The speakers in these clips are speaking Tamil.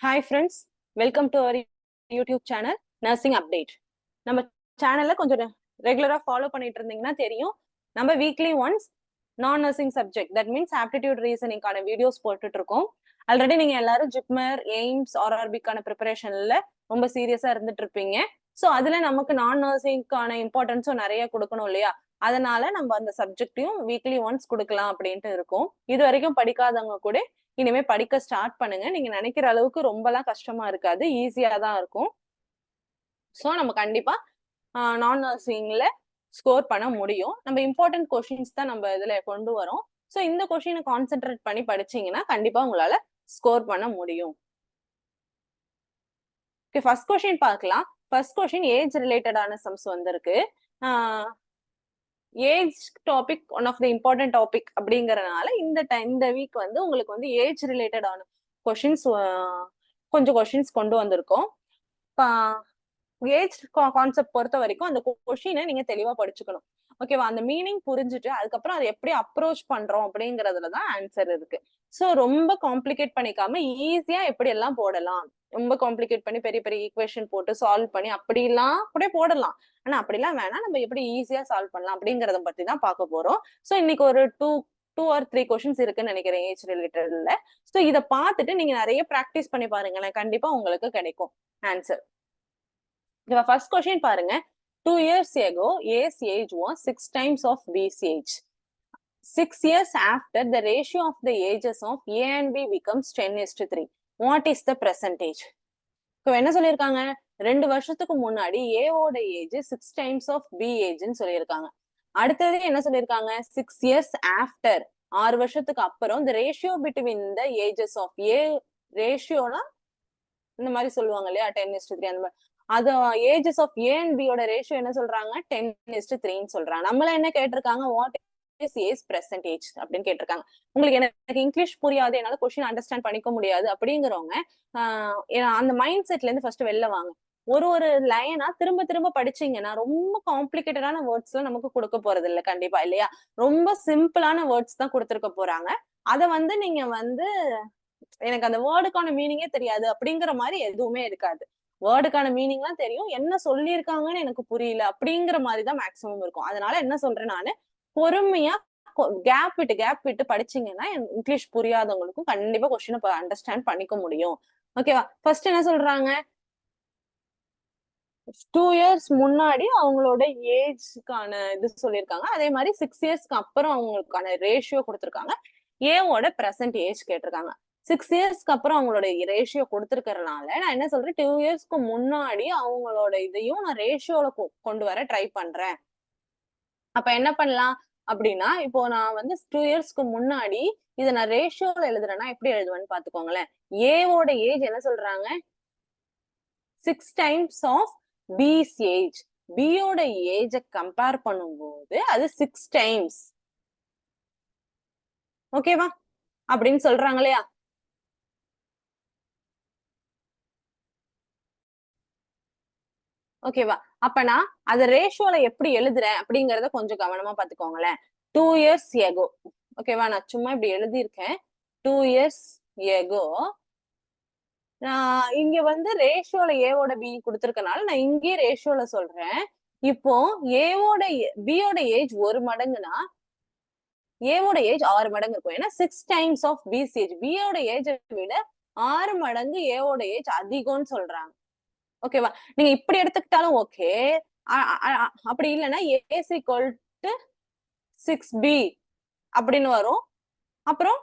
Hi friends welcome to our YouTube channel nursing update நம்ம சேனல்ல கொஞ்சம் ரெகுலரா ஃபாலோ பண்ணிட்டு இருந்தீங்கன்னா தெரியும். நம்ம வீக்லி ஒன்ஸ் நான் nursing subject that means aptitude ரீசனிங்கான videos போட்டுட்டு இருக்கோம். ஆல்ரெடி நீங்க எல்லாரும் ஜிப்மர் எய்ம்ஸ் ஆர்ஆர்பிக்கான ப்ரிப்பரேஷன்ல ரொம்ப சீரியஸா இருந்துட்டு இருப்பீங்க. ஸோ அதுல நமக்கு நான் நர்சிங்க்கான இம்பார்ட்டன்ஸும் நிறைய கொடுக்கணும் இல்லையா? அதனால நம்ம அந்த சப்ஜெக்டையும் வீக்லி ஒன்ஸ் கொடுக்கலாம் அப்படின்ட்டு இருக்கும். இது வரைக்கும் படிக்காதவங்க கூட இனிமே படிக்க ஸ்டார்ட் பண்ணுங்க. நீங்க நினைக்கிற அளவுக்கு ரொம்பலாம் கஷ்டமா இருக்காது. ஈஸியா தான் இருக்கும். ஸோ நம்ம கண்டிப்பா நான் நர்சிங்ல ஸ்கோர் பண்ண முடியும். நம்ம இம்பார்ட்டன்ட் கொஷின்ஸ் தான் நம்ம இதுல கொண்டு வரோம். ஸோ இந்த கொஷினை கான்சென்ட்ரேட் பண்ணி படிச்சீங்கன்னா கண்டிப்பா உங்களால ஸ்கோர் பண்ண முடியும். ஓகே ஃபர்ஸ்ட் கொஷின் பார்க்கலாம். ஃபர்ஸ்ட் கொஷின் ஏஜ் ரிலேட்டடான சம்ஸ் வந்திருக்கு. Age topic one of the important topic அப்படிங்கறதுனால இந்த டைம் இந்த வீக் வந்து உங்களுக்கு வந்து ஏஜ் ரிலேட்டடான கொஷின்ஸ் கொஞ்சம் கொஷின்ஸ் கொண்டு வந்திருக்கோம். ஏஜ் கான்செப்ட் பொறுத்த வரைக்கும் அந்த கொஷினை நீங்க தெளிவா படிச்சுக்கணும். ஓகேவா அந்த மீனிங் புரிஞ்சுட்டு அதுக்கப்புறம் அதை எப்படி அப்ரோச் பண்றோம் அப்படிங்கறதுல தான் ஆன்சர் இருக்கு. ஸோ ரொம்ப காம்ப்ளிகேட் பண்ணிக்காம ஈஸியா எப்படி எல்லாம் போடலாம்? ரொம்ப காம்ப்ளிகேட் பண்ணி பெரிய பெரிய ஈக்குவேஷன் போட்டு சால்வ் பண்ணி அப்படிலாம் கூட போடலாம். ஆனா அப்படிலாம் வேணாம். நம்ம எப்படி ஈஸியா சால்வ் பண்ணலாம் அப்படிங்கறத பத்தி தான் பார்க்க போறோம். ஸோ இன்னைக்கு ஒரு two two or three questions இருக்குன்னு நினைக்கிறேன் ஏஜ் ரிலேட்டட்ல ஸோ இதை பார்த்துட்டு நீங்க நிறைய ப்ராக்டிஸ் பண்ணி பாருங்களேன். கண்டிப்பா உங்களுக்கு கிடைக்கும். ஆன்சர் ஃபர்ஸ்ட் கொஸ்டின் பாருங்க. Two years ago A's age was six times of B's age six years after the ratio of the ages of A and B becomes ten is to three what is the percentage இப்போ என்ன சொல்லியிருக்காங்க? ரெண்டு வருஷத்துக்கு முன்னாடி ஏவோட age six times of B ஏஜ்னு சொல்லியிருக்காங்க. அடுத்தது என்ன சொல்லியிருக்காங்க? சிக்ஸ் இயர்ஸ் ஆஃப்டர் ஆறு வருஷத்துக்கு அப்புறம் இந்த ratio between the ages of A ரேஷியோனா இந்த மாதிரி சொல்லுவாங்க இல்லையா? டென் இஸ்ட் த்ரீ அந்த மாதிரி. அது ஏஜஸ் ஆஃப் ஏ அண்ட் பியோட ரேஷியோ என்ன சொல்றாங்க? டென் இஸ்ட் த்ரீன்னு சொல்றாங்க. நம்மள என்ன கேட்டிருக்காங்க? வாட் இஸ் ஏஸ் பெர்சன்டேஜ் அப்படின்னு கேட்டிருக்காங்க. உங்களுக்கு எனக்கு இங்கிலீஷ் புரியாது என்னால கொஸ்டின் அண்டர்ஸ்டாண்ட் பண்ணிக்க முடியாது அப்படிங்கிறவங்க அந்த மைண்ட் செட்ல இருந்து ஃபர்ஸ்ட் வெளில வாங்க. ஒரு ஒரு லைனா திரும்ப திரும்ப படிச்சீங்கன்னா ரொம்ப காம்ப்ளிகேட்டடான வேர்ட்ஸ் எல்லாம் நமக்கு கொடுக்க போறது இல்ல கண்டிப்பா இல்லையா? ரொம்ப சிம்பிளான வேர்ட்ஸ் தான் கொடுத்துருக்க போறாங்க. அத வந்து நீங்க வந்து எனக்கு அந்த வேர்டுக்கான மீனிங்கே தெரியாது அப்படிங்கிற மாதிரி எதுவுமே இருக்காது. வேர்டுக்கான மீனிங்லாம் தெரியும். என்ன சொல்லியிருக்காங்கன்னு எனக்கு புரியல அப்படிங்கிற மாதிரி தான் மேக்சிமம் இருக்கும். அதனால என்ன சொல்றேன் நானு? பொறுமையா கேப் விட்டு கேப் விட்டு படிச்சீங்கன்னா இங்கிலீஷ் புரியாதவங்களுக்கும் கண்டிப்பா கொஸ்டின் அண்டர்ஸ்டாண்ட் பண்ணிக்க முடியும். ஓகேவா ஃபர்ஸ்ட் என்ன சொல்றாங்க? டூ இயர்ஸ் முன்னாடி அவங்களோட ஏஜ்க்கான இது சொல்லியிருக்காங்க. அதே மாதிரி சிக்ஸ் இயர்ஸ்க்கு அப்புறம் அவங்களுக்கான ரேஷியோ கொடுத்துருக்காங்க. ஏவோட ப்ரெசன்ட் ஏஜ் கேட்டிருக்காங்க. சிக்ஸ் இயர்ஸ்க்கு அப்புறம் அவங்களோட ரேஷியோ கொடுத்துருக்கறனால நான் என்ன சொல்றேன்? டூ இயர்ஸ்க்கு முன்னாடி அவங்களோட இதையும் நான் ரேஷியோல கொண்டு வர ட்ரை பண்றேன். அப்ப என்ன பண்ணலாம் அப்படின்னா இப்போ நான் வந்து டூ இயர்ஸ்க்கு முன்னாடி இதை நான் ரேஷியோல எழுதுறேன்னா எப்படி எழுதுவேன்னு பாத்துக்கோங்களேன் ஏவோட ஏஜ் என்ன சொல்றாங்க? Six times of B's age பியோட ஏஜ கம்பேர் பண்ணும்போது அது சிக்ஸ் டைம்ஸ் ஓகேவா அப்படின்னு சொல்றாங்க இல்லையா? ஓகேவா அப்ப நான் அதை ரேஷியோல எப்படி எழுதுறேன் அப்படிங்கறத கொஞ்சம் கவனமா பாத்துக்கோங்களேன். டூ இயர்ஸ் ஏகோ ஓகேவா நான் சும்மா இப்படி எழுதியிருக்கேன். டூ இயர்ஸ் ஏகோ நான் இங்க வந்து ரேஷியோல ஏவோட பி கொடுத்துருக்கனால நான் இங்கேயே ரேஷியோல சொல்றேன். இப்போ ஏவோட பியோட ஏஜ் ஒரு மடங்குனா ஏவோட ஏஜ் ஆறு மடங்கு இருக்கும். ஏன்னா six times of B's age பியோட ஏஜ் விட ஆறு மடங்கு ஏவோட ஏஜ் அதிகம்னு சொல்றாங்க. ஓகேவா நீங்க இப்படி எடுத்துக்கிட்டாலும் ஓகே அப்படி இல்லைன்னா A's equal to six B அப்படின்னு வரும். அப்புறம்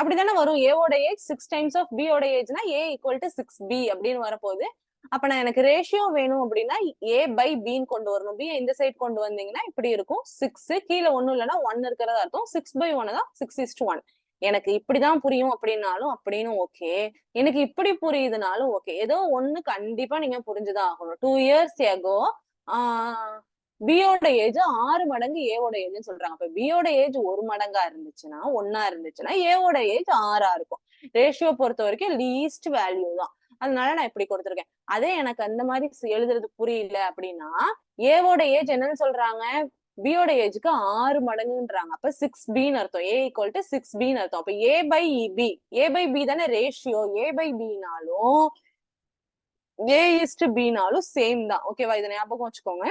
அப்படிதானே வரும். ஏவோட ஏஜ் சிக்ஸ் டைம்ஸ் ஆஃப் பியோட ஏஜ்னா A equal to six B அப்படின்னு வரப்போகுது. அப்ப நான் எனக்கு ரேஷியோ வேணும் அப்படின்னா ஏ பை பின்னு கொண்டு வரணும். பி இந்த சைட் கொண்டு வந்தீங்கன்னா இப்படி இருக்கும். சிக்ஸ் கீழே ஒன்னும் இல்லைன்னா ஒன் இருக்கிறதா இருக்கும் சிக்ஸ் பை ஒன் தான் சிக்ஸ் இஸ்ட் ஒன் எனக்கு இப்படிதான் புரியும் அப்படின்னாலும் அப்படின்னு ஓகே எனக்கு இப்படி புரியுதுனாலும் ஓகே ஏதோ ஒண்ணு கண்டிப்பா நீங்க புரிஞ்சுதான் ஆகணும். டூ இயர்ஸ் எகோ ஆஹ் பியோட ஏஜ் ஆறு மடங்கு ஏவோட ஏஜ்னு சொல்றாங்க. அப்ப பியோட ஏஜ் ஒரு மடங்கா இருந்துச்சுன்னா ஒன்னா இருந்துச்சுன்னா ஏவோட ஏஜ் ஆறா இருக்கும். ரேஷியோ பொறுத்த வரைக்கும் லீஸ்ட் வேல்யூ தான். அதனால நான் இப்படி கொடுத்துருக்கேன். அதே எனக்கு அந்த மாதிரி எழுதுறது புரியல அப்படின்னா ஏவோட ஏஜ் என்னன்னு சொல்றாங்க? பியோட ஏஜ்க்கு ஆறு மடங்குன்றாங்க. அப்ப சிக்ஸ் பின்னு அர்த்தம். ஏ ஈக்குவல் டு சிக்ஸ் பின்னு அர்த்தம். அப்ப A by B A by B தானே ரேஷியோ ஏ பை பினாலும் ஏ இஸ்டு பினாலும் சேம் தான். ஓகேவா இதை ஞாபகம் வச்சுக்கோங்க.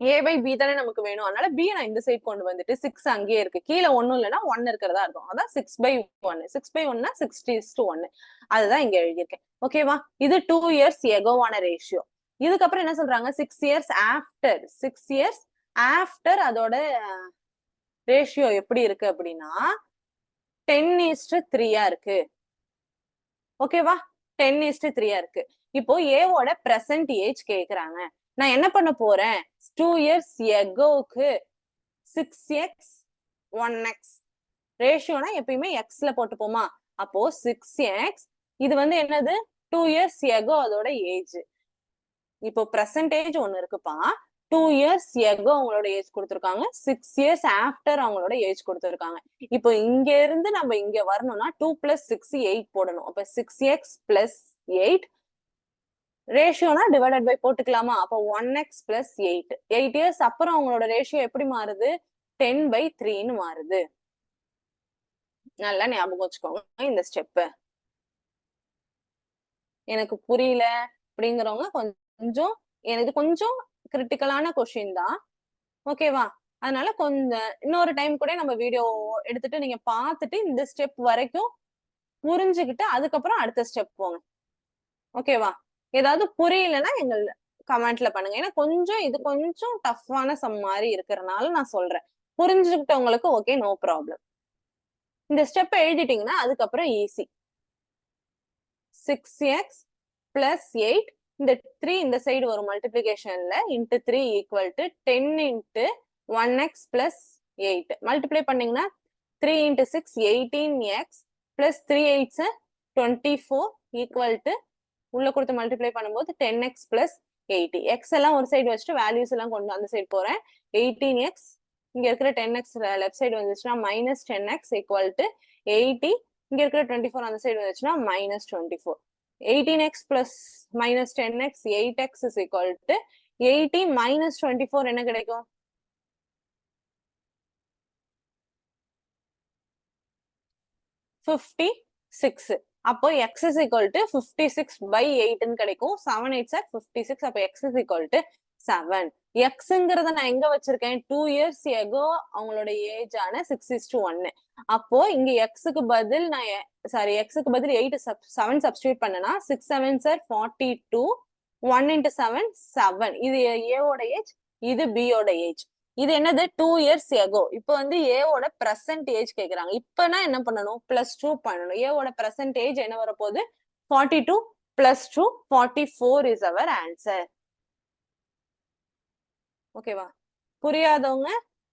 ஏ பை பி தானே நமக்கு வேணும். அதனால பி நான் இந்த சைட் கொண்டு வந்துட்டு சிக்ஸ் அங்கேயே இருக்கு. கீழே ஒன்னும் இல்லைன்னா ஒன் இருக்கிறதா இருக்கும். அதான் சிக்ஸ் பை ஒன்னு சிக்ஸ் பை ஒன்னா சிக்ஸ்டி டு ஒன்னு அதுதான் இங்க எழுதியிருக்கேன். ஓகேவா இது டூ இயர்ஸ் எகோவான ரேஷியோ இதுக்கப்புறம் என்ன சொல்றாங்க? Six years after six years after அதோட ரேஷியோ எப்படி இருக்கு அப்படின்னா டென் ஈஸ்ட் த்ரீயா இருக்கு. ஓகேவா டென் ஈஸ்ட் த்ரீயா இருக்கு. இப்போ ஏவோட பிரசன்ட் ஏஜ் கேக்குறாங்க. நான் என்ன பண்ண போறேன்? டூ இயர்ஸ் எகோக்கு சிக்ஸ் எக்ஸ் ஒன் எக்ஸ் ரேஷியோனா எப்பயுமே எக்ஸ்ல போட்டுப்போமா? அப்போ சிக்ஸ் எக்ஸ் இது வந்து என்னது? டூ இயர்ஸ் எகோ அதோட ஏஜ் இப்போ பிரசன்டேஜ் ஒன்னு இருக்குப்பா. டூ இயர்ஸ் எகோ அவங்களோட ஏஜ் கொடுத்துருக்காங்க. சிக்ஸ் இயர்ஸ் ஆஃப்டர் அவங்களோட ஏஜ் கொடுத்துருக்காங்க. இப்போ இங்க இருந்து நம்ம இங்க வரணும்னா டூ பிளஸ் சிக்ஸ் எயிட் போடணும். அப்ப சிக்ஸ் எக்ஸ் பிளஸ் எயிட் ரேஷியோனா டிவைடட் பை போட்டுக்கலாமா? அப்போ one X plus eight eight years அப்புறம் அவங்களோட ரேஷியோ எப்படி மாறுது? டென் பை த்ரீன்னு மாறுது. நல்லா ஞாபகம் வச்சுக்கோங்க இந்த ஸ்டெப்பு எனக்கு புரியல அப்படிங்கிறவங்க கொஞ்சம் எனக்கு கொஞ்சம் கிரிட்டிக்கலான கொஷின் தான். ஓகேவா அதனால கொஞ்சம் இன்னொரு டைம் கூட நம்ம வீடியோ எடுத்துட்டு நீங்க பார்த்துட்டு இந்த ஸ்டெப் வரைக்கும் புரிஞ்சுக்கிட்டு அதுக்கப்புறம் அடுத்த ஸ்டெப் போங்க. ஓகேவா ஏதாவது புரியலன்னா எங்கள் கமெண்ட்ல பண்ணுங்க. ஏன்னா கொஞ்சம் இது கொஞ்சம் டஃப்பான சம் மாதிரி இருக்கிறனால நான் சொல்றேன். புரிஞ்சுக்கிட்டவங்களுக்கு ஓகே நோ ப்ராப்ளம் இந்த ஸ்டெப் எழுதிட்டீங்கன்னா அதுக்கப்புறம் easy six X plus eight இந்த த்ரீ இந்த சைடு வரும் மல்டிபிளிகேஷன்ல into three equal to ten into one X plus eight multiply பண்ணீங்கன்னா three into six eighteen X plus three eights twenty four equal to உள்ள கொடுத்து மல்டிப்ளை பண்ணும்போது ten X plus eighty X எல்லாம் ஒரு சைடு வச்சுட்டு வேல்யூஸ் எல்லாம் கொண்டு அந்த சைடு போறேன். எயிட்டீன் எக்ஸ் இங்க இருக்கிற டென் எக்ஸ் லெஃப்ட் சைடு வந்துச்சுன்னா minus ten X equal to eighty இங்க இருக்கிற டுவெண்ட்டி ஃபோர் அந்த சைடு வந்துச்சுன்னா minus twenty four eighteen X minus minus ten X eight to is equal to eighty minus twenty four என்ன கிடைக்கும்? ஃபிஃப்டி சிக்ஸ் அப்போ X is equal to fifty six by எயிட்னு கிடைக்கும். Seven eight sir fifty six அப்போ X is equal to seven எக்ஸுங்கிறத நான் எங்க வச்சிருக்கேன்? டூ இயர்ஸ் எகோ அவங்களோட ஏஜ் ஆன சிக்ஸ் இஸ் டு ஒன்னு அப்போ இங்க எக்ஸுக்கு பதில் நான் சாரி எக்ஸுக்கு பதில் எயிட் செவன் சப்ஸ்டியூட் பண்ணனா six seven sir forty two one into seven seven இது ஏவோட ஏஜ் இது பியோட ஏஜ் இது என்னது? டூ இயர்ஸ் எகோ இப்போ வந்து ஏவோட ப்ரெசன்ட் ஏஜ் கேக்குறாங்க. இப்பனா என்ன பண்ணணும்? பிளஸ் டூ பண்ணணும். ஏவோட ப்ரெசன்ட் ஏஜ் என்ன வரப்போகுது? Forty two plus two forty four is our answer ஓகேவா புரியாதவங்க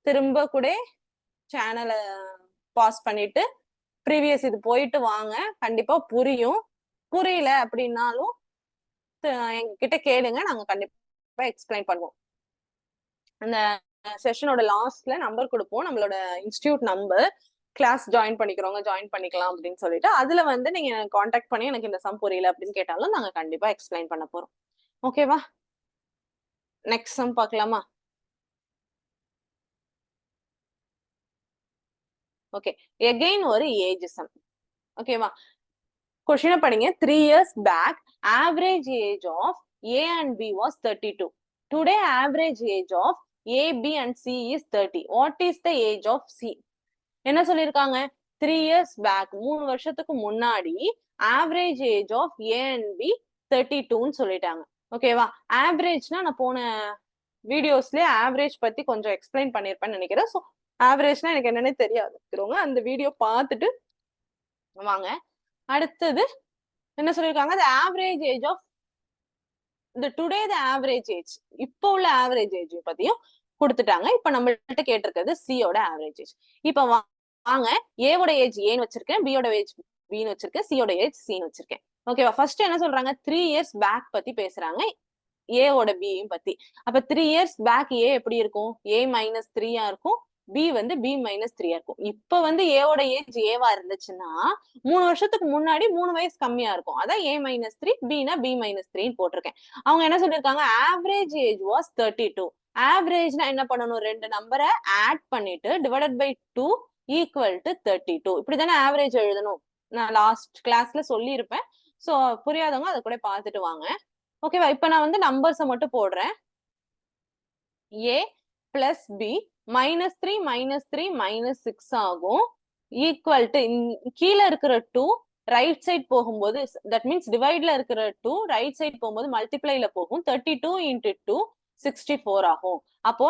திரும்ப கூட சேனலை பாஸ் பண்ணிட்டு ப்ரீவியஸ் இது போயிட்டு வாங்க. கண்டிப்பா புரியும். புரியல அப்படின்னாலும் எங்ககிட்ட கேளுங்க. நாங்க கண்டிப்பா எக்ஸ்பிளைன் பண்ணுவோம். அந்த செஷனோட லாஸ்ட்ல நம்பர் கொடுப்போம். நம்மளோட இன்ஸ்டியூட் நம்பர் கிளாஸ் ஜாயின் பண்ணிக்கிறவங்க ஜாயின் பண்ணிக்கலாம் அப்படின்னு சொல்லிட்டு அதுல வந்து நீங்க காண்டாக்ட் பண்ணி எனக்கு இந்த சம் புரியல அப்படின்னு கேட்டாலும் நாங்க கண்டிப்பா எக்ஸ்பிளைன் பண்ண போறோம். ஓகேவா நெக்ஸ்ட் சம் பார்க்கலாமா? ஓகே எகெயின் ஒரு ஏஜிசம் ஓகேவா கொஸ்டினை படிங்க. Three years back average age of A and B was thirty two today average age of A B and C is thirty what is the age of C என்ன சொல்லியிருக்காங்க த்ரீ இயர்ஸ் பேக் மூணு வருஷத்துக்கு முன்னாடி average age of A and B thirty டூன்னு சொல்லிட்டாங்க. ஓகேவா ஆவரேஜ்னா நான் போன வீடியோஸ்லயே ஆவரேஜ் பத்தி கொஞ்சம் எக்ஸ்பிளைன் பண்ணிருப்பேன்னு நினைக்கிறேன். ஸோ ஆவரேஜ்னா எனக்கு என்னன்னே தெரியாதுங்க அந்த வீடியோ பார்த்துட்டு வாங்க. அடுத்தது என்ன சொல்லியிருக்காங்க? த ஆவரேஜ் ஏஜ் ஆஃப் இந்த டுடே த ஆவரேஜ் ஏஜ் இப்போ உள்ள ஆவரேஜ் ஏஜ் பத்தியும் கொடுத்துட்டாங்க. இப்ப நம்மள்கிட்ட கேட்டிருக்கிறது சியோட ஆவரேஜ் ஏஜ் இப்ப வாங்க. ஏவோட ஏஜ் ஏன்னு வச்சிருக்கேன். பியோட ஏஜ் பின்னு வச்சிருக்கேன். சியோட ஏஜ் சின்னு வச்சிருக்கேன். ஓகேவா ஃபர்ஸ்ட் என்ன சொல்றாங்க? த்ரீ இயர்ஸ் பேக் பத்தி பேசுறாங்க. ஏவோட பியும் பத்தி. அப்ப த்ரீ இயர்ஸ் பேக் ஏ எப்படி இருக்கும்? ஏ மைனஸ் த்ரீயா இருக்கும். பி வந்து பி மைனஸ் த்ரீயா இருக்கும். இப்ப வந்து ஏவோட ஏஜ் ஏவா இருந்துச்சுன்னா மூணு வருஷத்துக்கு முன்னாடி மூணு வயசு கம்மியா இருக்கும். அதான் ஏ மைனஸ் த்ரீ பினா பி மைனஸ் த்ரீன்னு போட்டிருக்கேன். அவங்க என்ன சொல்லியிருக்காங்க? Average age was thirty two ஆவரேஜ்னா என்ன பண்ணணும்? ரெண்டு நம்பரை ஆட் பண்ணிட்டு divided by two equal to thirty two இப்படிதானே ஆவரேஜ் எழுதணும்? நான் லாஸ்ட் கிளாஸ்ல சொல்லியிருப்பேன். ஸோ புரியாதவங்க அதை கூட பார்த்துட்டு வாங்க. ஓகேவா இப்போ நான் வந்து நம்பர்ஸை மட்டும் போடுறேன். A plus B minus three minus three minus six ஆகும். ஈக்குவல் டு கீழே இருக்கிற டூ ரைட் சைட் போகும்போது தட் மீன்ஸ் டிவைட்ல இருக்கிற டூ ரைட் சைட் போகும்போது மல்டிப்ளைல போகும். Thirty two into two sixty four ஆகும். அப்போ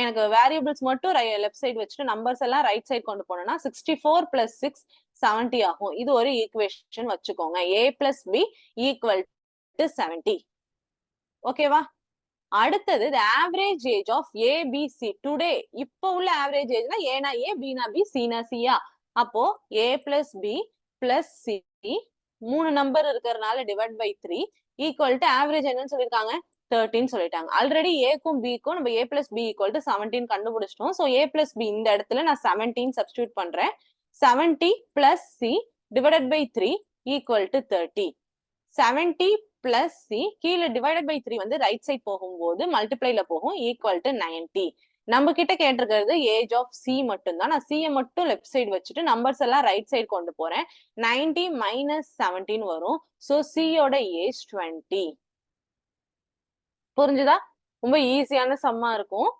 எனக்கு வேரியபிள்ஸ் மட்டும் லெஃப்ட் சைடு வச்சுட்டு நம்பர்ஸ் எல்லாம் ரைட் சைடு கொண்டு போனோம்னா sixty four plus six seventy ஆகும். இது ஒரு ஈக்குவேஷன் வச்சுக்கோங்க. A plus B equal to seventy ஓகேவா அடுத்தது the average age of ABC today இப்போ உள்ள ஆவரேஜ் ஏஜ்னா ஏனா ஏ பினா பி சீனா சியா அப்போ A plus B plus C மூணு நம்பர் இருக்கிறதுனால divide by three equal to average என்னன்னு சொல்லியிருக்காங்க? தேர்ட்டின்னு சொல்லிட்டாங்க. ஆல்ரெடி ஏக்கும் பிக்கும் நம்ம A plus B equal to seventeen கண்டுபிடிச்சிட்டோம். ஸோ ஏ பிளஸ் பி இந்த இடத்துல நான் செவன்டீன் சப்ஸ்டியூட் பண்றேன். Seventy plus C divided by three equal to thirty seventy plus C கீழே டிவைடட் பை த்ரீ வந்து ரைட் சைட் போகும்போது மல்டிப்ளைல போகும் ஈக்குவல் டு நைன்டி நம்ம கிட்ட கேட்டிருக்கிறது ஏஜ் ஆஃப் சி மட்டும் தான் நான் சியை மட்டும் லெஃப்ட் சைடு வச்சுட்டு நம்பர்ஸ் எல்லாம் ரைட் சைடு கொண்டு போறேன். நைன்டி மைனஸ் செவன்டீன் வரும். ஸோ சியோட ஏஜ் டுவெண்ட்டி புரிஞ்சுதா? ரொம்ப ஈஸியான சம்மா இருக்கும்.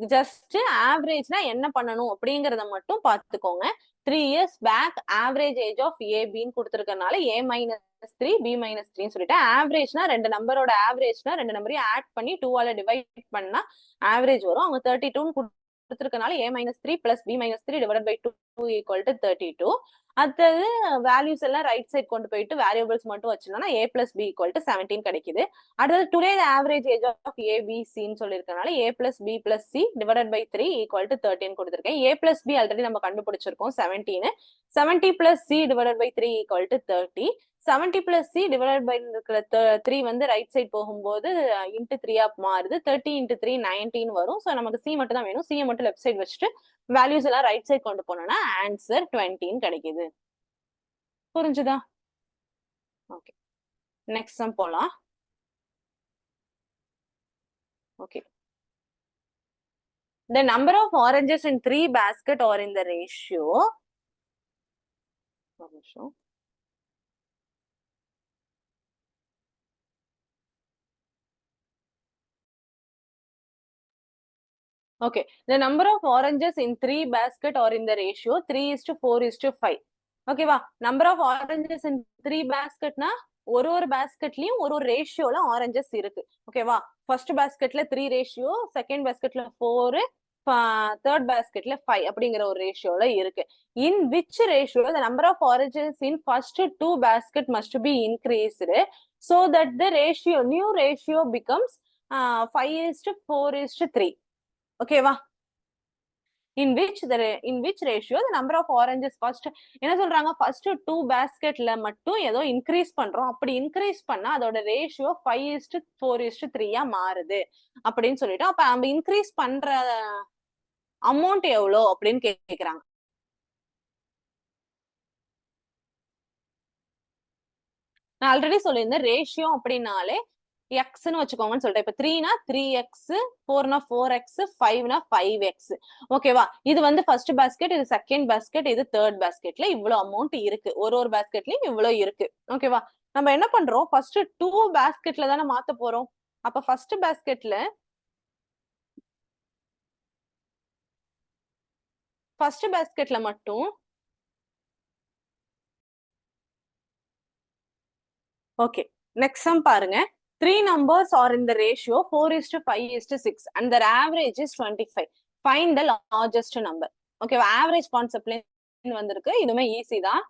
ஜஸ்ட் ஆவரேஜ்னா என்ன பண்ணணும் அப்படிங்கறத மட்டும் பாத்துக்கோங்க three years back average age of ஏபின்னு கொடுத்துருக்கனால A minus three B minus த்ரீன்னு சொல்லிட்டு ஆவரேஜ்னா ரெண்டு நம்பரோட ஆவரேஜ்னா ரெண்டு நம்பரையும் ஆட் பண்ணி டூவால டிவைட் பண்ணா ஆவரேஜ் வரும். அவங்க தேர்ட்டி டூன்னு கொடுத்துருக்கனால A minus three plus B minus three divide by two equal to thirty two அடுத்தது வேல்யூஸ் எல்லாம் ரைட் சைட் கொண்டு போயிட்டு வேரியபிள்ஸ் மட்டும் வச்சிருந்தோம்னா A plus B equal to seventeen கிடைக்குது. அடுத்தது today average age of A B Chinnu சொல்லியிருக்கனால A plus B plus C divided by three equal to thirteen கொடுத்துருக்கேன். ஏ பிளஸ் பி ஆல்ரெடி நம்ம கண்டுபிடிச்சிருக்கோம் seventeen seventy plus C divided by three equal to thirty seventy plus C divide by இருக்கிற த்ரீ வந்து ரைட் சைட் போகும்போது இன்ட்டு த்ரீயா மாறுது. தேர்ட்டி இன்ட்டு த்ரீ நைன்டீன் வரும். ஸோ நமக்கு சி மட்டும் தான் வேணும் சியை மட்டும் லெஃப்ட் சைட் வச்சுட்டு வேல்யூஸ் எல்லாம் ரைட் சைட் கொண்டு போனோம்னா ஆன்சர் டுவெண்ட்டின்னு கிடைக்குது. புரிஞ்சுதா ஓகே நெக்ஸ்ட் சம் போலாம் okay The number of oranges in three basket or in the ratio. ஒரு நிமிஷம். Okay, the number of oranges in three basket or in the ratio three is to four is to five. ஓகேவா number of oranges in three பேஸ்கெட்னா ஒரு ஒரு பேஸ்கெட்லயும் ஒரு ஒரு ரேஷியோல ஆரஞ்சஸ் இருக்கு. ஓகேவா ஃபர்ஸ்ட் பேஸ்கெட்ல த்ரீ ரேஷியோ செகண்ட் பேஸ்கெட்ல ஃபோர் தேர்ட் பேஸ்கெட்ல ஃபைவ் அப்படிங்கிற ஒரு ரேஷியோல இருக்கு. In which ratio the number of oranges in first two basket must be increased so that the ratio new ratio becomes five is to four is to three ஓகேவா in which the in which ratio the number of oranges first என்ன சொல்றாங்க? ஃபர்ஸ்ட் டூ பேஸ்கெட்ல மட்டும் ஏதோ இன்க்ரீஸ் பண்றோம். அப்படி இன்க்ரீஸ் பண்ணா அதோட ratio five is to four is to த்ரீயா மாறுது. அப்படின்னு சொல்லிட்டு அப்ப நம்ம இன்க்ரீஸ் பண்ற அமௌண்ட் எவ்வளோ அப்படின்னு கேக்குறாங்க. நான் ஆல்ரெடி சொல்லியிருந்தேன் ரேஷியோ அப்படின்னாலே எக்ஸ்ன்னு வச்சுக்கோங்கன்னு சொல்லிட்டேன் இப்ப த்ரீனா த்ரீ எக்ஸ் ஃபோர்னா ஃபோர் எக்ஸ் ஃபைவ்னா ஃபைவ் எக்ஸ் ஓகேவா இது வந்து ஃபர்ஸ்ட் பேஸ்கெட் இது செகண்ட் பேஸ்கெட் இது தேர்ட் பேஸ்கெட்ல இவ்வளவு அமௌண்ட் இருக்கு. ஒரு ஒரு பேஸ்கெட்லயும் இவ்வளவு இருக்கு. ஓகேவா நம்ம என்ன பண்றோம்? ஃபர்ஸ்ட் டூ பேஸ்கெட்ல தானே மாத்த போறோம். அப்ப ஃபர்ஸ்ட் பேஸ்கெட்ல ஃபர்ஸ்ட் பேஸ்கெட்ல மட்டும் ஓகே நெக்ஸ்ட் சம் பாருங்க. Three numbers are in the ratio four is to five is to six and their average is twenty five find the largest number ஓகேவா ஆவரேஜ் கான்செப்ட்ல வந்திருக்கு. இதுவுமே ஈஸி தான்.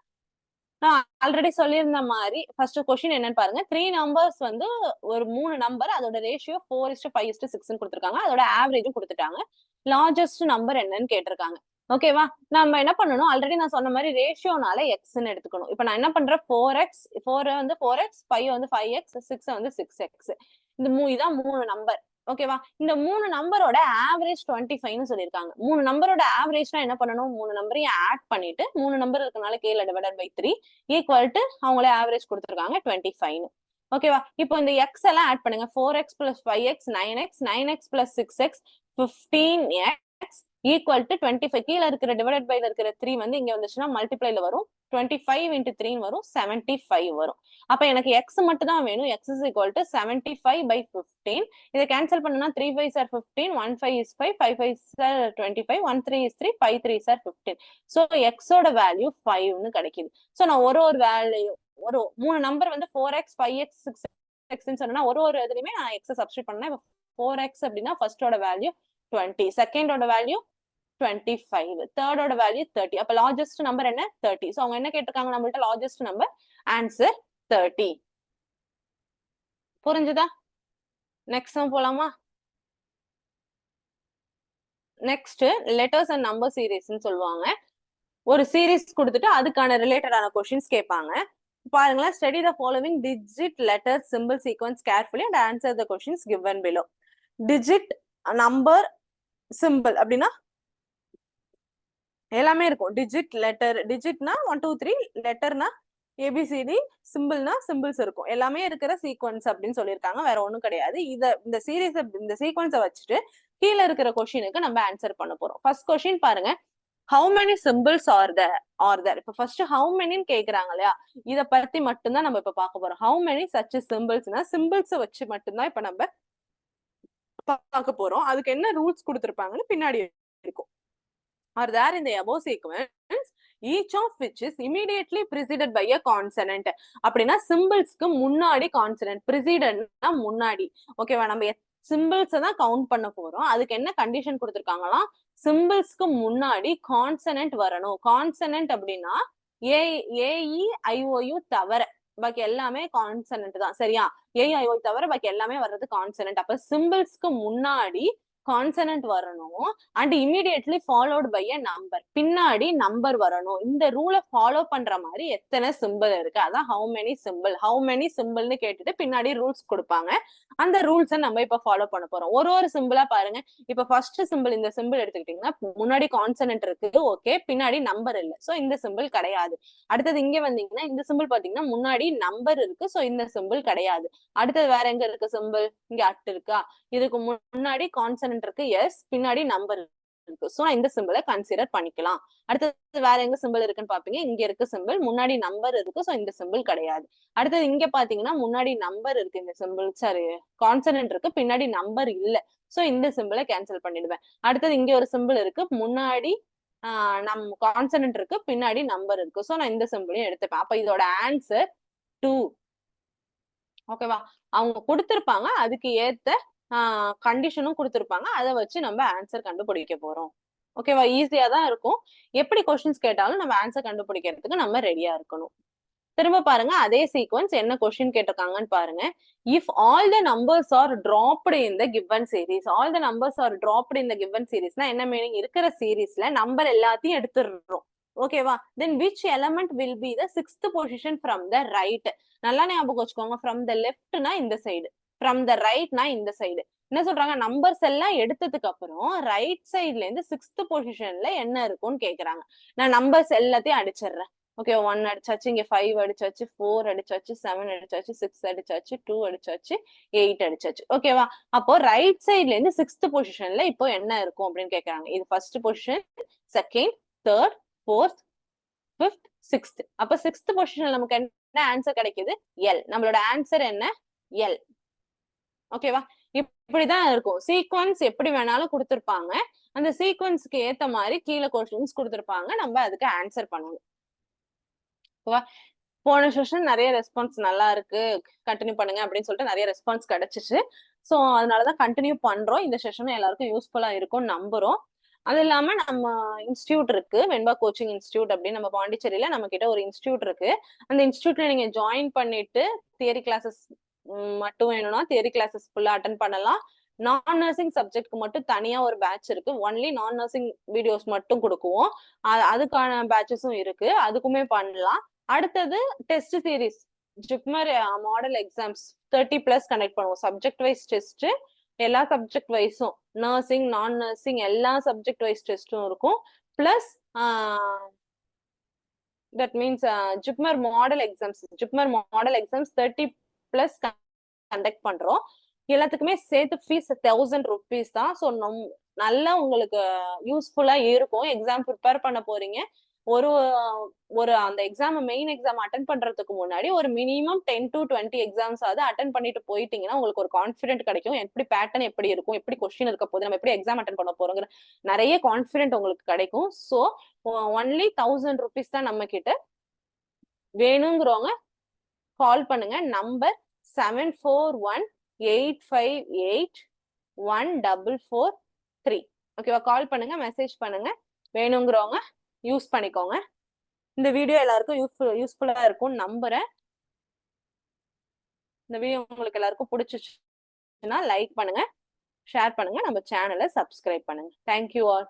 நான் ஆல்ரெடி சொல்லியிருந்த மாதிரி ஃபர்ஸ்ட் கொஸ்டின் என்னன்னு பாருங்க. த்ரீ நம்பர்ஸ் வந்து ஒரு மூணு நம்பர் அதோட ratio four is to five is to சிக்ஸ்னு கொடுத்துருக்காங்க. அதோட ஆவரேஜும் கொடுத்துட்டாங்க. லார்ஜஸ்ட் நம்பர் என்னன்னு கேட்டிருக்காங்க. ஓகேவா நம்ம என்ன பண்ணணும்? ஆல்ரெடி நான் சொன்ன மாதிரி ரேஷியோனால எக்ஸ்ன்னு எடுத்துக்கணும். இப்போ நான் என்ன பண்றேன் ஃபோர் எக்ஸ் ஃபோர் வந்து ஃபோர் எக்ஸ் ஃபைவ் வந்து ஃபைவ் எக்ஸ் சிக்ஸ் வந்து சிக்ஸ் எக்ஸ் இந்த மூ இதான் மூணு நம்பர் ஓகேவா இந்த மூணு நம்பரோட ஆவரேஜ் டுவெண்ட்டி ஃபைவ்னு சொல்லியிருக்காங்க. மூணு நம்பரோட ஆவரேஜ்னா என்ன பண்ணணும்? மூணு நம்பரையும் ஆட் பண்ணிட்டு மூணு நம்பர் இருக்கனால கேல divided by three equal to அவங்களே ஆவரேஜ் கொடுத்துருக்காங்க டுவெண்ட்டி ஃபைவ்னு ஓகேவா இப்போ இந்த எக்ஸ் எல்லாம் ஆட் பண்ணுங்க. Four x plus five x nine x nine x plus six x fifteen x equal to twenty five கீழே இருக்கிற டிவைட் பைல இருக்கிற த்ரீ வந்து இங்க வந்துச்சுன்னா மல்டிப்ளைல வரும். டுவெண்ட்டி ஃபைவ் இன்ட்டு த்ரீன்னு வரும். செவன்டி ஃபைவ் வரும். அப்ப எனக்கு எக்ஸ் மட்டும் தான் வேணும். X is equal to seventy five by fifteen இதை கேன்சல் பண்ணனா three five sir fifteen one five is five five five sir twenty five one three is three five three sir fifteen so எக்ஸோட வேல்யூ ஃபைவ்னு கிடைக்குது. ஸோ நான் ஒரு ஒரு வேல்யூ ஒரு மூணு நம்பர் வந்து four x five x six எக்ஸ்ன்னு சொன்னா ஒரு ஒரு இதுலயுமே நான் எக்ஸ் சப்ஸ்டியூட் பண்ணேன். ஃபோர் எக்ஸ் அப்படின்னா ஃபர்ஸ்டோட வேல்யூ டுவெண்ட்டி செகண்டோட வேல்யூ டுவெண்ட்டி ஃபைவ் தேர்டோட வேல்யூ தேர்ட்டி அப்ப லார்ஜஸ்ட் நம்பர் என்ன? தேர்ட்டி ஸோ அவங்க என்ன கேட்டிருக்காங்க நம்மள்ட்ட? லார்ஜஸ்ட் நம்பர் ஆன்சர் தேர்ட்டி புரிஞ்சுதா? நெக்ஸ்ட் போலாமா? நெக்ஸ்ட் லெட்டர்ஸ் அண்ட் நம்பர் சீரீஸ்னு சொல்லுவாங்க. ஒரு சீரீஸ் கொடுத்துட்டு அதுக்கான ரிலேட்டடான கொஷின்ஸ் கேட்பாங்க. பாருங்களேன் study the following digit letter symbol sequence carefully and answer the questions given below digit number symbol அப்படின்னா எல்லாமே இருக்கும். டிஜிட் லெட்டர் டிஜிட்னா ஒன் டூ த்ரீ லெட்டர்னா ஏபிசிடி சிம்பிள்னா சிம்பிள்ஸ் இருக்கும். எல்லாமே இருக்கிற சீக்வன்ஸ் அப்படின்னு சொல்லியிருக்காங்க. வேற ஒன்றும் கிடையாது. இத இந்த சீரீஸ் இந்த சீக்வன்ஸை வச்சுட்டு கீழே இருக்கிற கொஷினுக்கு நம்ம ஆன்சர் பண்ண போறோம். ஃபர்ஸ்ட் கொஷின் பாருங்க. How many symbols are the are there இப்ப ஃபர்ஸ்ட் ஹவு மெனின்னு கேக்குறாங்க இல்லையா? இதை பத்தி மட்டும்தான் நம்ம இப்ப பார்க்க போறோம். ஹவு மெனி சச் சிம்பிள்ஸ்னா சிம்பிள்ஸை வச்சு மட்டும்தான் இப்ப நம்ம பார்க்க போறோம். அதுக்கு என்ன ரூல்ஸ் கொடுத்துருப்பாங்கன்னு பின்னாடி இருக்கும். ஆர் தேர் இந்த above sequence each of which is immediately preceded by a consonant அப்படின்னா சிம்பிள்ஸ்க்கு முன்னாடி கான்சனன்ட் ப்ரிசிடன்ட்னா முன்னாடி. ஓகேவா நம்ம சிம்பிள்ஸ் தான் கவுண்ட் பண்ண போறோம். அதுக்கு என்ன கண்டிஷன் கொடுத்துருக்காங்களா சிம்பிள்ஸ்க்கு முன்னாடி கான்சனன்ட் வரணும். கான்சனன்ட் அப்படின்னா ஏ ஏஇ ஐஓயு தவிர பாக்கி எல்லாமே கான்சனன்ட் தான். சரியா? ஏஐஓ தவிர பாக்கி எல்லாமே வர்றது கான்சனன்ட் அப்ப சிம்பிள்ஸ்க்கு முன்னாடி கான்சனன்ட் வரணும். And immediately followed by a number பின்னாடி நம்பர் வரணும். இந்த ரூலை ஃபாலோ பண்ற மாதிரி எத்தனை சிம்பிள் இருக்கு? அதான் how many symbol how many சிம்பிள்னு கேட்டுட்டு பின்னாடி ரூல்ஸ் கொடுப்பாங்க. அந்த ரூல்ஸை நம்ம இப்ப ஃபாலோ பண்ண போறோம். ஒரு ஒரு சிம்பிளா பாருங்க. இப்ப ஃபர்ஸ்ட் சிம்பிள் இந்த சிம்பிள் எடுத்துக்கிட்டீங்கன்னா முன்னாடி கான்சனன்ட் இருக்கு ஓகே பின்னாடி நம்பர் இல்ல. சோ இந்த சிம்பிள் கிடையாது. அடுத்தது இங்க வந்தீங்கன்னா இந்த சிம்பிள் பாத்தீங்கன்னா முன்னாடி நம்பர் இருக்கு. சோ இந்த சிம்பிள் கிடையாது. அடுத்தது வேற எங்க இருக்கு சிம்பிள் இங்க அட் இருக்கா? இதுக்கு முன்னாடி கான்சனன்ட் இருக்கு எஸ் பின்னாடி நம்பர் இருக்கு. ஸோ இந்த சிம்பிளை கன்சிடர் பண்ணிக்கலாம். அடுத்தது வேற எங்க சிம்பிள் இருக்குன்னு பாப்பீங்க? இங்க இருக்கு சிம்பிள் முன்னாடி நம்பர் இருக்கு. சோ இந்த சிம்பிள் கிடையாது. அடுத்தது இங்க பாத்தீங்கன்னா முன்னாடி நம்பர் இருக்கு இந்த சிம்பிள் சாரி கான்சனன்ட் இருக்கு. பின்னாடி நம்பர் இல்ல. சோ இந்த சிம்பிளை கேன்சல் பண்ணிடுவேன். அடுத்தது இங்க ஒரு சிம்பிள் இருக்கு. முன்னாடி நம் கான்சனன்ட் இருக்கு. பின்னாடி நம்பர் இருக்கு. சோ நான் இந்த சிம்பிளையும் எடுத்துப்பேன். அப்ப இதோட ஆன்சர் டூ ஓகேவா அவங்க கொடுத்திருப்பாங்க. அதுக்கு ஏத்த கண்டிஷனும் கொடுத்துருப்பாங்க. அதை வச்சு நம்ம ஆன்சர் கண்டுபிடிக்க போறோம். ஓகேவா ஈஸியா தான் இருக்கும். எப்படி கொஸ்டின்ஸ் கேட்டாலும் நம்ம ஆன்சர் கண்டுபிடிக்கிறதுக்கு நம்ம ரெடியா இருக்கணும். திரும்ப பாருங்க அதே சீக்வன்ஸ் என்ன கொஸ்டின் கேட்டிருக்காங்கன்னு பாருங்க. If all the numbers are dropped in the given series all the numbers are dropped in the given சீரீஸ்னா என்ன மீனிங் இருக்கிற சீரீஸ்ல நம்பர் எல்லாத்தையும் எடுத்துடுறோம். ஓகேவா then which element will be the sixth position from the right நல்லா ஞாபகம் வச்சுக்கோங்க. ஃப்ரம் த லெஃப்ட்னா இந்த சைடு ஃப்ரம் த ரைட்னா இந்த சைடு என்ன சொல்றாங்க? நம்பர்ஸ் எல்லாம் எடுத்ததுக்கு அப்புறம் ரைட் சைட்ல இருந்து சிக்ஸ்த் பொசிஷன்ல என்ன இருக்கும்னு கேக்குறாங்க. நான் நம்பர்ஸ் எல்லாத்தையும் அடிச்சிடுறேன். ஓகே ஒன் அடிச்சாச்சு இங்க ஃபைவ் அடிச்சாச்சு ஃபோர் அடிச்சாச்சு செவன் அடிச்சாச்சு சிக்ஸ் அடிச்சாச்சு டூ அடிச்சாச்சு எயிட் அடிச்சாச்சு. ஓகேவா அப்போ ரைட் சைட்ல இருந்து சிக்ஸ்த் பொசிஷன்ல இப்போ என்ன இருக்கும் அப்படின்னு கேக்குறாங்க. இது first position second third fourth fifth sixth அப்ப சிக்ஸ்த் பொசிஷன்ல நமக்கு என்ன ஆன்சர் கிடைக்குது? எல் நம்மளோட ஆன்சர் என்ன? எல் ஓகேவா இப்படிதான் இருக்கும். சீக்வன்ஸ் எப்படி வேணாலும் கொடுத்துருப்பாங்க. அந்த சீக்வன்ஸ்க்கு ஏத்த மாதிரி கீழே கொஸ்டின்ஸ் கொடுத்துருப்பாங்க. நம்ம அதுக்கு ஆன்சர் பண்ணணும். ஓகேவா போன செஷன் நிறைய ரெஸ்பான்ஸ் நல்லா இருக்கு. கண்டினியூ பண்ணுங்க அப்படின்னு சொல்லிட்டு நிறைய ரெஸ்பான்ஸ் கிடைச்சிச்சு. ஸோ அதனாலதான் கண்டினியூ பண்றோம். இந்த செஷனும் எல்லாருக்கும் யூஸ்ஃபுல்லா இருக்கும்னு நம்புறோம். அது இல்லாம நம்ம இன்ஸ்டியூட் இருக்கு. வெண்பா கோச்சிங் இன்ஸ்டியூட் அப்படின்னு நம்ம பாண்டிச்சேரியில நம்ம கிட்ட ஒரு இன்ஸ்டியூட் இருக்கு. அந்த இன்ஸ்டியூட்ல நீங்க ஜாயின் பண்ணிட்டு தியரி கிளாஸஸ் மட்டும் வேணும்னா தியரி கிளாஸஸ் ஃபுல்லா அட்டன் பண்ணலாம். நான் நர்சிங் சப்ஜெக்ட்க்கு மட்டும் தனியா ஒரு பேட்ச் இருக்கு. ஒன்லி நான் நர்சிங் வீடியோஸ் மட்டும் கொடுக்குவோம். அதுக்கான பேட்சஸும் இருக்கு. அதுக்குமே பண்ணலாம். அடுத்தது test series JIPMER model exams thirty plus connect பண்ணுவோம். சப்ஜெக்ட் வைஸ் டெஸ்ட் எல்லா சப்ஜெக்ட் வைஸும் நர்சிங் நான் நர்சிங் எல்லா சப்ஜெக்ட் வைஸ் டெஸ்ட்டும் இருக்கும். Plus that means JIPMER model exams JIPMER model exams thirty plus conduct பண்றோம். எல்லாத்துக்குமே சேர்த்து ஃபீஸ் தௌசண்ட் ருபீஸ் தான். ஸோ நம் நல்லா உங்களுக்கு யூஸ்ஃபுல்லா இருக்கும். எக்ஸாம் ப்ரிப்பேர் பண்ண போறீங்க. ஒரு ஒரு அந்த எக்ஸாம் மெயின் எக்ஸாம் அட்டன் பண்றதுக்கு முன்னாடி ஒரு minimum ten to twenty exams ஆகுது அட்டன் பண்ணிட்டு போயிட்டீங்கன்னா உங்களுக்கு ஒரு கான்ஃபிடென்ட் கிடைக்கும். எப்படி பேட்டர்ன் எப்படி இருக்கும்? எப்படி கொஸ்டின் இருக்க போகுது? நம்ம எப்படி எக்ஸாம் அட்டன் பண்ண போறோங்கிற நிறைய கான்ஃபிடென்ட் உங்களுக்கு கிடைக்கும். ஸோ ஒன்லி தௌசண்ட் ருபீஸ் தான் நம்ம கிட்ட வேணுங்கிறவங்க கால் பண்ணுங்க. Number seven four one eight five eight one double four three ஓகேவா கால் பண்ணுங்க மெசேஜ் பண்ணுங்க. வேணுங்கிறவங்க யூஸ் பண்ணிக்கோங்க. இந்த வீடியோ எல்லாருக்கும் யூஸ்ஃபுல் யூஸ்ஃபுல்லாக இருக்கும். நம்புறேன் இந்த வீடியோ உங்களுக்கு எல்லாருக்கும் பிடிச்சிச்சுன்னா லைக் பண்ணுங்க ஷேர் பண்ணுங்க. நம்ம சேனலை சப்ஸ்கிரைப் பண்ணுங்க. Thank you all